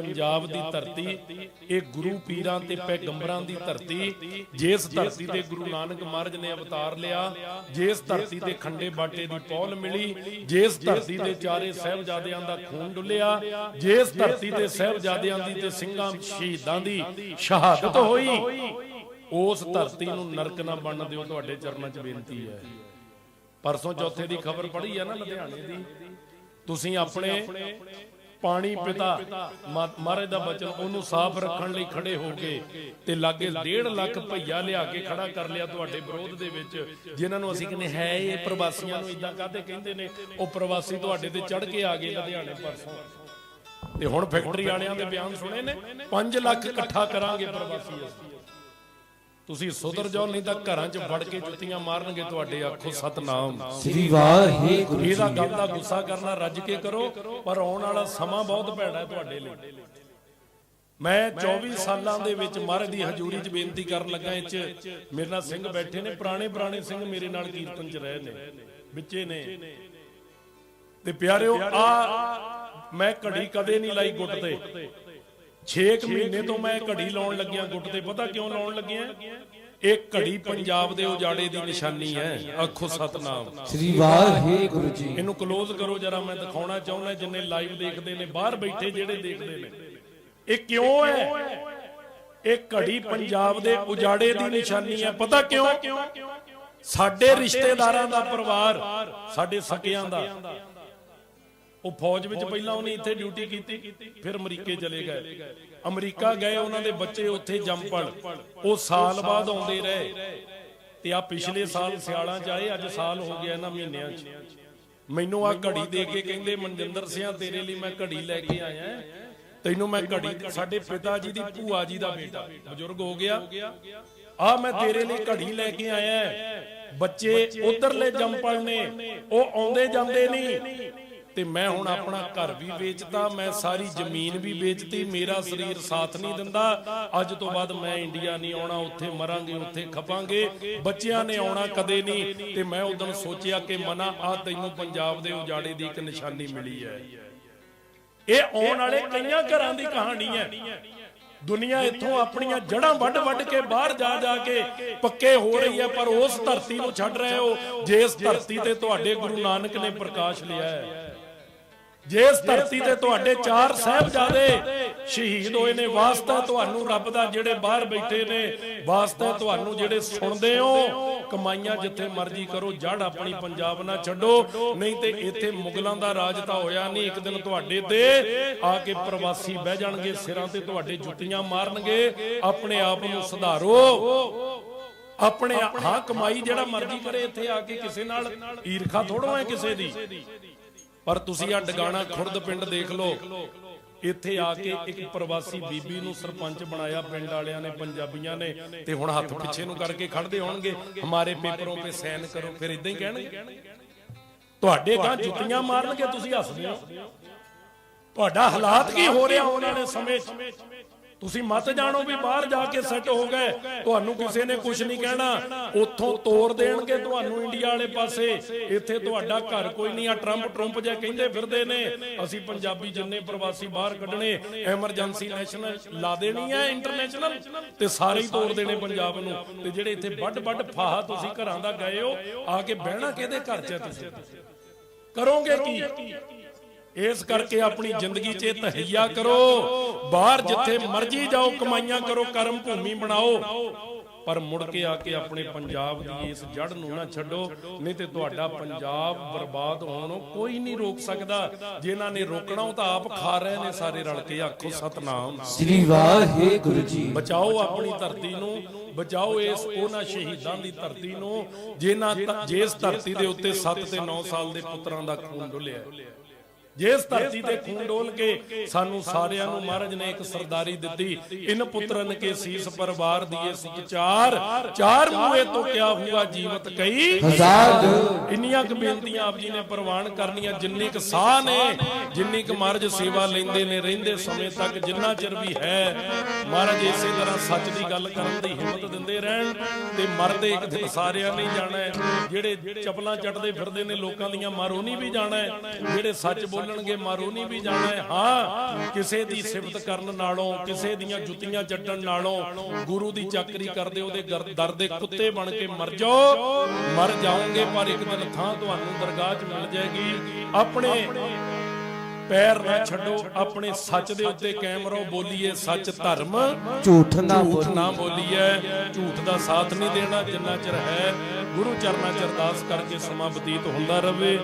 ਪੰਜਾਬ ਦੀ ਧਰਤੀ, ਇਹ ਗੁਰੂ ਪੀਰਾਂ ਤੇ ਪੈਗੰਬਰਾਂ ਦੀ ਧਰਤੀ, ਜਿਸ ਧਰਤੀ ਤੇ ਗੁਰੂ ਨਾਨਕ ਮਹਾਰਾਜ ਨੇ ਅਵਤਾਰ ਲਿਆ, ਜਿਸ ਧਰਤੀ ਤੇ ਖੰਡੇ ਬਾਟੇ ਦੀ ਪੌਲ ਮਿਲੀ, ਜਿਸ ਧਰਤੀ ਤੇ ਚਾਰੇ ਸਹਿਬਜ਼ਾਦਿਆਂ ਦਾ ਖੂਨ ਡੁੱਲਿਆ, ਜਿਸ ਧਰਤੀ ਤੇ ਸਹਿਬਜ਼ਾਦਿਆਂ ਦੀ ਤੇ ਸਿੰਘਾਂ ਸ਼ਹੀਦਾਂ ਦੀ ਸ਼ਹਾਦਤ ਹੋਈ, ਉਸ ਧਰਤੀ ਨੂੰ ਨਰਕ ਨਾ ਬਣਨ ਦਿਓ, ਤੁਹਾਡੇ ਚਰਨਾਂ 'ਚ ਬੇਨਤੀ ਹੈ। ਪਰਸੋਂ ਚੌਥੇ ਦੀ ਖਬਰ ਪੜ੍ਹੀ ਹੈ ਨਾ ਲੁਧਿਆਣੇ ਦੀ, ਤੁਸੀਂ ਆਪਣੇ ਪਾਣੀ ਪਿਤਾ ਮਹਾਰਾਜ ਦਾ ਬਚਨ ਉਹਨੂੰ ਸਾਫ਼ ਰੱਖਣ ਲਈ ਖੜੇ ਹੋ ਗਏ ਤੇ ਲਾਗੇ 1.5 ਲੱਖ ਭਈਆ ਲਿਆ ਕੇ ਖੜਾ ਕਰ ਲਿਆ ਤੁਹਾਡੇ ਵਿਰੋਧ ਦੇ ਵਿੱਚ ਜਿਨ੍ਹਾਂ ਨੂੰ ਅਸੀਂ ਕਹਿੰਦੇ ਹੈ ਇਹ ਪ੍ਰਵਾਸੀਆਂ ਨੂੰ ਇਦਾਂ ਕਾਹਦੇ ਕਹਿੰਦੇ ਨੇ? ਉਹ ਪ੍ਰਵਾਸੀ ਤੁਹਾਡੇ ਤੇ ਚੜ ਕੇ ਆ ਗਏ ਲੁਧਿਆਣੇ ਪਰਸੋਂ ਤੇ ਹੁਣ ਫੈਕਟਰੀ ਵਾਲਿਆਂ ਦੇ ਬਿਆਨ ਸੁਣੇ ਨੇ? 5 ਲੱਖ ਇਕੱਠਾ ਕਰਾਂਗੇ ਪ੍ਰਵਾਸੀ ਅਸੀਂ। ਤੁਸੀਂ ਸੁਧਰ ਜਾਓ ਨਹੀਂ ਤਾਂ ਘਰਾਂ 'ਚ ਵੜ ਕੇ ਜੁੱਤੀਆਂ ਮਾਰਨਗੇ ਤੁਹਾਡੇ ਆਖੋ ਸਤਨਾਮ। ਸ੍ਰੀ ਵਾਹਿਗੁਰੂ ਇਹਦਾ ਗੱਲ ਦਾ ਗੁੱਸਾ ਕਰਨਾ ਰੱਜ ਕੇ ਕਰੋ ਪਰ ਆਉਣ ਵਾਲਾ ਸਮਾਂ ਬਹੁਤ ਭੈੜਾ ਹੈ ਤੁਹਾਡੇ ਲਈ। ਮੈਂ 24 ਸਾਲਾਂ ਦੇ ਵਿੱਚ ਮਹਾਰਾਜ ਦੀ ਹਜ਼ੂਰੀ 'ਚ ਬੇਨਤੀ ਕਰਨ ਲੱਗਾ ਇਹ 'ਚ ਮੇਰੇ ਨਾਲ ਸਿੰਘ ਬੈਠੇ ਨੇ ਪੁਰਾਣੇ ਪੁਰਾਣੇ ਸਿੰਘ ਮੇਰੇ ਨਾਲ ਕੀਰਤਨ 'ਚ ਰਹੇ ਨੇ ਵਿੱਚੇ ਨੇ। ਤੇ ਪਿਆਰਿਓ ਆ ਮੈਂ ਘੜੀ ਕਦੇ ਨਹੀਂ ਲਾਈ ਗੁੱਟ ਤੇ। 6 ਮਹੀਨੇ ਤੋਂ ਮੈਂ ਘੜੀ ਲਾਉਣ ਲੱਗਿਆ ਗੁੱਟ ਤੇ ਪਤਾ ਕਿਉਂ ਲਾਉਣ ਲੱਗਿਆ? ਇਹ ਘੜੀ ਪੰਜਾਬ ਦੇ ਉਜਾੜੇ ਦੀ ਨਿਸ਼ਾਨੀ ਹੈ ਆਖੋ ਸਤਨਾਮ। ਸ੍ਰੀ ਵਾਹਿਗੁਰੂ ਜੀ। ਇਹਨੂੰ ক্লোਜ਼ ਕਰੋ ਜਰਾ ਮੈਂ ਦਿਖਾਉਣਾ ਚਾਹੁੰਦਾ ਜਿੰਨੇ ਲਾਈਵ ਦੇਖਦੇ ਨੇ ਬਾਹਰ ਬੈਠੇ ਜਿਹੜੇ ਦੇਖਦੇ ਨੇ। ਇਹ ਕਿਉਂ ਹੈ? ਇਹ ਘੜੀ ਪੰਜਾਬ ਦੇ ਉਜਾੜੇ ਦੀ ਨਿਸ਼ਾਨੀ ਹੈ। ਪਤਾ ਕਿਉਂ? ਸਾਡੇ ਰਿਸ਼ਤੇਦਾਰਾਂ ਦਾ ਪਰਿਵਾਰ ਸਾਡੇ ਸਕਿਆਂ ਦਾ। ਉਹ ਫੌਜ ਵਿੱਚ ਪਹਿਲਾਂ ਉਹਨੇ ਇੱਥੇ ਡਿਊਟੀ ਕੀਤੀ, ਫਿਰ ਅਮਰੀਕੇ ਚਲੇ ਗਏ। ਅਮਰੀਕਾ ਗਏ, ਉਹਨਾਂ ਦੇ ਬੱਚੇ ਉੱਥੇ ਜੰਮਪਲ ਉਹ ਸਾਲ ਬਾਅਦ ਆਉਂਦੇ ਰਹੇ। ਤੇ ਆ ਪਿਛਲੇ ਸਾਲ ਸਿਆਲਾਂ ਚ ਆਏ, ਅੱਜ ਸਾਲ ਹੋ ਗਿਆ ਇਹਨਾਂ ਮਹੀਨਿਆਂ ਚ। ਮੈਨੂੰ ਆ ਘੜੀ ਦੇ ਕੇ ਕਹਿੰਦੇ, ਮਨਜਿੰਦਰ ਸਿਆ, ਤੇਰੇ ਲਈ ਮੈਂ ਘੜੀ ਲੈ ਕੇ ਆਇਆ ਤੈਨੂੰ ਮੈਂ ਘੜੀ, ਸਾਡੇ ਪਿਤਾ ਜੀ ਦੀ, ਭੂਆ ਜੀ ਦਾ ਬੇਟਾ। ਬਜ਼ੁਰਗ ਹੋ ਗਿਆ। ਆ ਮੈਂ ਤੇਰੇ ਲਈ ਘੜੀ ਲੈ ਕੇ ਆਇਆ ਬੱਚੇ ਉਧਰਲੇ ਜੰਪਲ ਨੇ ਉਹ ਆਉਂਦੇ ਜਾਂਦੇ ਨਹੀਂ। ਤੇ ਮੈਂ ਹੁਣ ਆਪਣਾ ਘਰ ਵੀ ਵੇਚਤਾ, ਮੈਂ ਸਾਰੀ ਜ਼ਮੀਨ ਵੀ ਵੇਚਤੀ, ਮੇਰਾ ਸਰੀਰ ਸਾਥ ਨਹੀਂ ਦਿੰਦਾ। ਅੱਜ ਤੋਂ ਬਾਅਦ ਮੈਂ ਇੰਡੀਆ ਨਹੀਂ ਆਉਣਾ, ਉੱਥੇ ਮਰਾਂਗੇ, ਉੱਥੇ ਖਪਾਂਗੇ। ਬੱਚਿਆਂ ਨੇ ਆਉਣਾ ਕਦੇ ਨਹੀਂ ਤੇ ਮੈਂ ਉਦੋਂ ਸੋਚਿਆ ਕਿ ਮਨਾ ਆ ਤੈਨੂੰ ਪੰਜਾਬ ਦੇ ਉਜਾੜੇ ਦੀ ਇੱਕ ਨਿਸ਼ਾਨੀ ਮਿਲੀ ਹੈ। ਇਹ ਆਉਣ ਵਾਲੇ ਕਈਆਂ ਘਰਾਂ ਦੀ ਕਹਾਣੀ ਹੈ। ਦੁਨੀਆ ਇੱਥੋਂ ਆਪਣੀਆਂ ਜੜਾਂ ਵੱਢ ਵੱਢ ਕੇ ਬਾਹਰ ਜਾ ਜਾ ਕੇ ਪੱਕੇ ਹੋ ਰਹੀ ਹੈ, ਪਰ ਉਸ ਧਰਤੀ ਨੂੰ ਛੱਡ ਰਹੇ ਹੋ, ਜਿਸ ਧਰਤੀ ਤੇ ਤੁਹਾਡੇ ਗੁਰੂ ਨਾਨਕ ਨੇ ਪ੍ਰਕਾਸ਼ ਲਿਆ ਹੈ। ਜਿਸ ਧਰਤੀ ਤੇ ਤੁਹਾਡੇ ਚਾਰ ਸਾਹਿਬਜ਼ਾਦੇ ਸ਼ਹੀਦ ਹੋਏ ਨੇ ਵਾਸਤਾ ਤੁਹਾਨੂੰ ਰੱਬ ਦਾ ਜਿਹੜੇ ਬਾਹਰ ਬੈਠੇ ਨੇ ਵਾਸਤਾ ਤੁਹਾਨੂੰ ਜਿਹੜੇ ਸੁਣਦੇ ਹੋ ਕਮਾਈਆਂ ਜਿੱਥੇ ਮਰਜ਼ੀ ਕਰੋ ਜੜ ਆਪਣੀ ਪੰਜਾਬ ਨਾ ਛੱਡੋ ਨਹੀਂ ਤੇ ਇੱਥੇ ਮੁਗਲਾਂ ਦਾ ਰਾਜ ਤਾਂ ਹੋਇਆ ਨਹੀਂ ਇੱਕ ਦਿਨ ਤੁਹਾਡੇ ਤੇ ਆ ਕੇ ਪ੍ਰਵਾਸੀ ਬਹਿ ਜਾਣਗੇ ਸਿਰਾਂ ਤੇ ਤੁਹਾਡੇ ਜੁੱਤੀਆਂ ਮਾਰਨਗੇ ਆਪਣੇ ਆਪ ਨੂੰ ਸੁਧਾਰੋ। ਆਪਣੇ ਹਾਂ ਕਮਾਈ ਜਿਹੜਾ ਮਰਜ਼ੀ ਕਰੇ ਇੱਥੇ ਆ ਕੇ ਕਿਸੇ ਨਾਲ ਈਰਖਾ ਥੋੜੋ ਹੈ ਕਿਸੇ ਦੀ। ਪਰ ਤੁਸੀਂ ਆ ਡਗਾਣਾ ਖੁਰਦ ਪਿੰਡ ਦੇਖ ਲਓ। ਇੱਥੇ ਆ ਕੇ ਇੱਕ ਪ੍ਰਵਾਸੀ ਬੀਬੀ ਨੂੰ ਸਰਪੰਚ ਬਣਾਇਆ, ਪਿੰਡ ਵਾਲਿਆਂ ਨੇ, ਪੰਜਾਬੀਆਂ ਨੇ, ਤੇ ਹੁਣ ਹੱਥ ਪਿੱਛੇ ਨੂੰ ਕਰਕੇ ਖੜਦੇ ਹੋਣਗੇ। ਹਮਾਰੇ ਪੇਪਰੋਂ ਤੇ ਸਾਈਨ ਕਰੋ, ਫਿਰ ਇਦਾਂ ਹੀ ਕਹਿਣਗੇ। ਤੁਹਾਡੇ ਗਾਂ ਜੁੱਤੀਆਂ ਮਾਰਨਗੇ, ਤੁਸੀਂ ਹੱਸਦੇ ਹੋ। ਤੁਹਾਡਾ ਹਾਲਾਤ ਕੀ ਹੋ ਰਿਹਾ ਆਉਣ ਨੇ ਸਮੇਂ 'ਚ? ਤੁਸੀਂ ਮਤ ਜਾਣੋ ਵੀ ਬਾਹਰ ਜਾ ਕੇ ਸੈੱਟ ਹੋ ਗਏ। ਤੁਹਾਨੂੰ ਕਿਸੇ ਨੇ ਕੁਝ ਨਹੀਂ ਕਹਿਣਾ। ਉੱਥੋਂ ਤੋੜ ਦੇਣਗੇ ਤੁਹਾਨੂੰ ਇੰਡੀਆ ਵਾਲੇ ਪਾਸੇ। ਇੱਥੇ ਤੁਹਾਡਾ ਘਰ ਕੋਈ ਨਹੀਂ ਆ। ਟਰੰਪ ਟਰੰਪ ਜਿਹਾ ਕਹਿੰਦੇ ਫਿਰਦੇ ਨੇ, ਅਸੀਂ ਪੰਜਾਬੀ ਜਿੰਨੇ ਪ੍ਰਵਾਸੀ ਬਾਹਰ ਕੱਢਣੇ ਐਮਰਜੈਂਸੀ ਨੈਸ਼ਨਲ ਲਾ ਦੇਣੀ ਹੈ ਇੰਟਰਨੈਸ਼ਨਲ ਤੇ ਸਾਰੇ ਹੀ ਤੋੜ ਦੇਣੇ ਪੰਜਾਬ ਨੂੰ। ਤੇ ਜਿਹੜੇ ਇੱਥੇ ਵੱਡ ਵੱਡ ਫਾਹਾ ਤੁਸੀਂ ਘਰਾਂ ਦਾ ਗਏ ਹੋ, ਆ ਕੇ ਬਹਿਣਾ ਕਿਹਦੇ ਘਰ 'ਚ ਤੁਸੀਂ? ਕਰੋਗੇ ਕੀ? ਇਸ ਕਰਕੇ ਆਪਣੀ ਜ਼ਿੰਦਗੀ 'ਚ ਤਹਈਆ ਕਰੋ। ਬਾਹਰ ਜਿੱਥੇ ਮਰਜ਼ੀ ਜਾਓ ਕਮਾਈਆਂ ਕਰੋ ਕਰਮ ਭੂਮੀ ਬਣਾਓ। ਪਰ ਮੁੜ ਕੇ ਆ ਕੇ ਆਪਣੇ ਪੰਜਾਬ ਦੀ ਇਸ ਜੜ ਨੂੰ ਨਾ ਛੱਡੋ ਨਹੀਂ ਤੇ ਤੁਹਾਡਾ ਪੰਜਾਬ ਬਰਬਾਦ ਹੋਣੋਂ ਕੋਈ ਨਹੀਂ ਰੋਕ ਸਕਦਾ। ਜਿਨ੍ਹਾਂ ਨੇ ਰੋਕਣਾ ਉਹ ਤਾਂ ਆਪ ਖਾ ਰਹੇ ਨੇ ਸਾਰੇ ਰਲ ਕੇ ਆਖੋ ਸਤਨਾਮ। ਸ੍ਰੀ ਵਾਹਿਗੁਰੂ ਜੀ। ਬਚਾਓ ਆਪਣੀ ਧਰਤੀ ਨੂੰ ਬਚਾਓ ਇਸ ਉਹਨਾਂ ਸ਼ਹੀਦਾਂ ਦੀ ਧਰਤੀ ਨੂੰ ਜਿਨ੍ਹਾਂ ਜਿਸ ਧਰਤੀ ਦੇ ਉੱਤੇ 7 ਤੇ 9 ਸਾਲ ਦੇ ਪੁੱਤਰਾਂ ਦਾ ਖੂਨ ਡੁੱਲਿਆ। ਜਿਸ ਧਰਤੀ ਤੇ ਖੂਨ ਡੋਲ ਕੇ ਸਾਨੂੰ ਸਾਰਿਆਂ ਨੂੰ ਮਹਾਰਾਜ ਨੇ ਇੱਕ ਸਰਦਾਰੀ ਦਿੱਤੀ। ਇਨ ਪੁੱਤਰਨ ਕੇ ਸੀਸ ਪਰਵਾਰ ਦੀਏ ਸਿਕ ਚਾਰ। ਚਾਰ ਮੂਏ ਤੋਂ ਕਿਆ ਹੁਆ ਜੀਵਤ ਕਈ ਹਜ਼ਾਰ ਇੰਨੀਆਂ ਕੁ ਬੇਨਤੀਆਂ ਆਪ ਜੀ ਨੇ ਪ੍ਰਵਾਨ ਕਰਨੀਆਂ ਜਿੰਨੀ ਕੁ ਸਾਹ ਨੇ ਜਿੰਨੀ ਕੁ ਮਹਾਰਾਜ ਸੇਵਾ ਲੈਂਦੇ ਨੇ ਰਹਿੰਦੇ ਸਮੇਂ ਤੱਕ ਜਿੰਨਾ ਚਿਰ ਵੀ ਹੈ ਮਹਾਰਾਜ ਇਸੇ ਤਰ੍ਹਾਂ ਸੱਚ ਦੀ ਗੱਲ ਕਰਨ ਦੀ ਹਿੰਮਤ ਦਿੰਦੇ ਰਹਿਣ ਤੇ ਮਰਦੇ ਇੱਕ ਦਿਨ ਸਾਰਿਆਂ ਨੇ ਜਾਣਾ ਹੈ। ਜਿਹੜੇ ਚਪਲਾਂ ਚੱਟਦੇ ਫਿਰਦੇ ਨੇ ਲੋਕਾਂ ਦੀਆਂ ਮਾਰੋ ਨਹੀਂ ਵੀ ਜਾਣਾ ਹੈ। ਜਿਹੜੇ ਸੱਚ ਬੋਲਣ ਬੋਲਣਗੇ ਮਾਰੋ ਨਹੀਂ ਵੀ ਜਾਣਾ ਹੈ। ਹਾਂ ਕਿਸੇ ਦੀ ਸਿਫਤ ਕਰਨ ਨਾਲੋਂ ਕਿਸੇ ਦੀਆਂ ਜੁੱਤੀਆਂ ਚੱਟਣ ਨਾਲੋਂ ਗੁਰੂ ਦੀ ਚਾਕਰੀ ਕਰਦੇ ਉਹਦੇ ਦਰ ਦੇ ਕੁੱਤੇ ਬਣ ਕੇ ਮਰ ਜਾਓ। ਮਰ ਜਾਓਗੇ ਪਰ ਇੱਕ ਦਿਨ ਥਾਂ ਤੁਹਾਨੂੰ ਦਰਗਾਹ 'ਚ ਮਿਲ ਜਾਏਗੀ। ਆਪਣੇ ਪੈਰ ਨਾ ਛੱਡੋ ਆਪਣੇ ਸੱਚ ਦੇ ਉੱਤੇ ਕਾਇਮ ਰਹੋ। ਬੋਲੀਏ ਸੱਚ ਧਰਮ। ਝੂਠ ਨਾ ਨਾ ਬੋਲੀਏ। ਝੂਠ ਦਾ ਸਾਥ ਨਹੀਂ ਦੇਣਾ ਜਿੰਨਾ ਚਿਰ ਹੈ ਗੁਰੂ ਚਰਨਾਂ ਚ ਅਰਦਾਸ ਕਰਕੇ ਸਮਾਂ ਬਤੀਤ ਹੁੰਦਾ ਰਵੇ